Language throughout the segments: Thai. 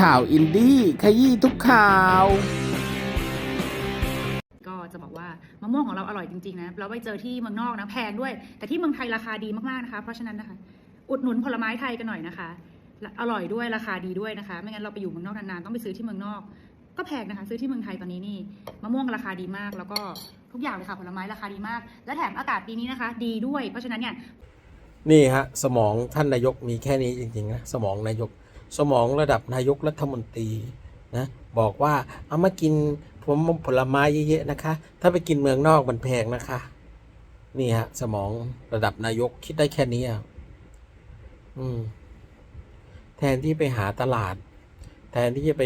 ข่าวอินดี้ขยี้ทุกข่าว ก็จะบอกว่ามะม่วงของเราอร่อยจริงๆนะเราไปเจอที่เมืองนอกนะแพงด้วย แต่ที่เมืองไทยราคาดีมากๆนะคะ เพราะฉะนั้นนะคะ อุดหนุนผลไม้ไทยกันหน่อยนะคะและอร่อยด้วยราคาดีด้วยนะคะ ไม่งั้นเราไปอยู่เมืองนอกนานๆต้องไปซื้อที่เมืองนอก ก็แพงนะคะ ซื้อที่เมืองไทยตอนนี้นี่มะม่วงราคาดีมาก แล้วก็ทุกอย่างเลยค่ะผลไม้ราคาดีมาก และแถมอากาศปีนี้นะคะ ดีด้วย เพราะฉะนั้นเนี่ยนี่ฮะสมองท่านนายกมีแค่นี้จริงๆนะสมองนายก สมองระดับนายกรัฐมนตรีนะบอกว่าเอามากินผมผลไม้เยอะๆนะคะ ถ้าไปกินเมืองนอกมันแพงนะคะ นี่ฮะ สมองระดับนายกคิดได้แค่นี้อะอืม แทนที่ไปหาตลาด แทนที่จะไป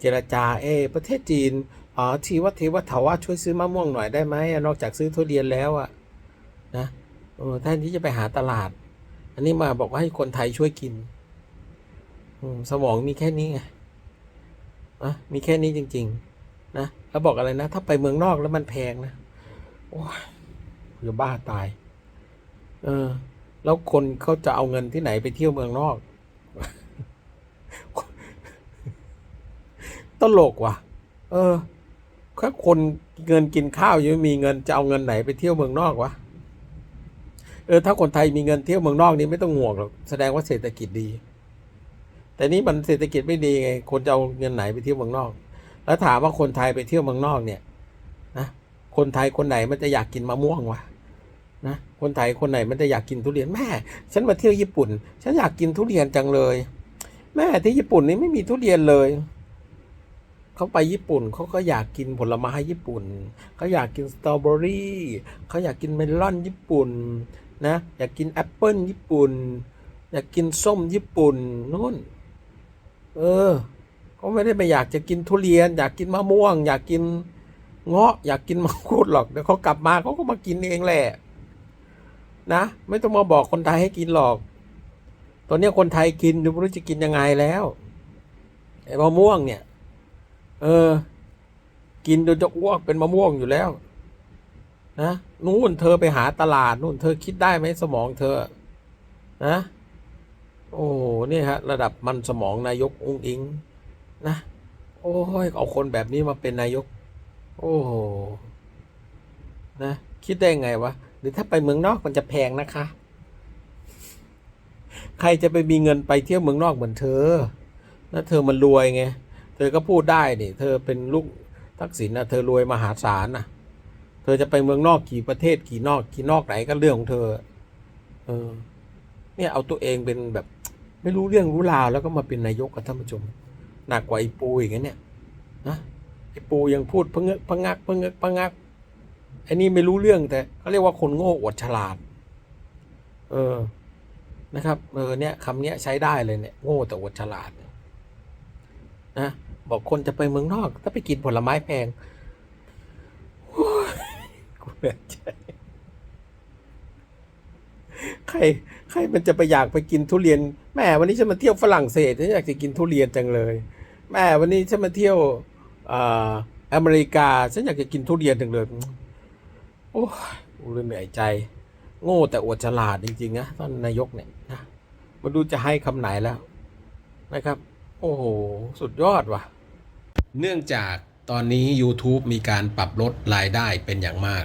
เจรจา เอ ประเทศจีนอ๋อทีว่าทีว่าเถาว่าช่วยซื้อมะม่วงหน่อยได้ไหมนอกจากซื้อทุเรียนแล้วอะนะแทนที่จะไปหาตลาด อันนี้มาบอกว่าให้คนไทยช่วยกิน สมองมีแค่นี้ไงอะมีแค่นี้จริง ๆ นะ แล้วบอกอะไรนะ ถ้าไปเมืองนอกแล้วมันแพงนะ โอ้ยคือบ้าตาย เออ แล้วคนเขาจะเอาเงินที่ไหนไปเที่ยวเมืองนอก ตลกว่ะ เออถ้าคนเงินกินข้าวยังมีเงินจะเอาเงินไหนไปเที่ยวเมืองนอกวะ เออ ถ้าคนไทยมีเงินเที่ยวเมืองนอกนี่ไม่ต้องห่วงหรอก แสดงว่าเศรษฐกิจดี แต่นี่มันเศรษฐกิจไม่ดีไง คนจะเอาเงินไหนไปเที่ยวเมืองนอก แล้วถามว่าคนไทยไปเที่ยวเมืองนอกเนี่ยนะคนไทยคนไหนมันจะอยากกินมะม่วงวะนะคนไทยคนไหนมันจะอยากกินทุเรียนแม่ ฉันมาเที่ยวญี่ปุ่น ฉันอยากกินทุเรียนจังเลย แม่ที่ญี่ปุ่นนี่ไม่มีทุเรียนเลยเขาไปญี่ปุ่นเขาก็อยากกินผลไม้ญี่ปุ่นเขาอยากกินสตรอเบอรี่เขาอยากกินเมลอนญี่ปุ่นนะอยากกินแอปเปิลญี่ปุ่น อยากกินส้มญี่ปุ่นนู่น เออเขาไม่ได้ไปอยากจะกินทุเรียน อยากกินมะม่วง อยากกินเงาะอยากกินมังคุดหรอกเดี๋ยวเขากลับมาเขาก็มากินเองแหละ นะ ไม่ต้องมาบอกคนไทยให้กินหรอก ตอนนี้คนไทยกินดูไม่รู้จะกินยังไงแล้วไอ้มะม่วงเนี่ย เออ กินจนจะอ้วกเป็นมะม่วงอยู่แล้ว นะนู่นเธอไปหาตลาดนู่นเธอคิดได้ไหมสมองเธอ นะ โอ้โหนี่ฮะ ระดับมันสมองนายกองค์อิง นะ โอ้ยเอาคนแบบนี้มาเป็นนายก โอ้โหนะ คิดได้ไงวะ หรือถ้าไปเมืองนอกมันจะแพงนะคะ ใครจะไปมีเงินไปเที่ยวเมืองนอกเหมือนเธอแล้วเธอมันรวยไง เธอก็พูดได้นี่ เธอเป็นลูกทักษิณนะเธอรวยมหาศาลนะเธอจะไปเมืองนอกกี่ประเทศกี่นอกกี่นอกไหนก็เรื่องของเธอ เออ เนี่ยเอาตัวเองเป็นแบบ ไม่รู้เรื่องรู้ราวแล้วก็มาเป็นนายกกับท่านผู้ชมหนักกว่าไอ้ปูอีกนะเนี่ยนะไอ้ปูยังพูดพะเงกพะงักพะเงกพะงักไอ้นี่ไม่รู้เรื่องแต่เขาเรียกว่าคนโง่อวดฉลาด เออนะครับเออเนี่ยคำเนี้ยใช้ได้เลยเนี่ยโง่แต่อวดฉลาดนะบอกคนจะไปเมืองนอกถ้าไปกินผลไม้แพงกูเหนื่อยใจ ใครใครมันจะไปอยากไปกินทุเรียน แม่วันนี้ฉันมาเที่ยวฝรั่งเศสฉันอยากจะกินทุเรียนจังเลย แม่วันนี้ฉันมาเที่ยวอเมริกาฉันอยากจะกินทุเรียนจังเลยโอ้ยเลยเหนื่อยใจ โง่แต่อวดฉลาดจริงๆนะท่านนายกเนี่ยนะมาดูจะให้คำไหนแล้วนะครับ โอ้โห สุดยอดว่ะ เนื่องจากตอนนี้ YouTube มีการปรับลดรายได้เป็นอย่างมาก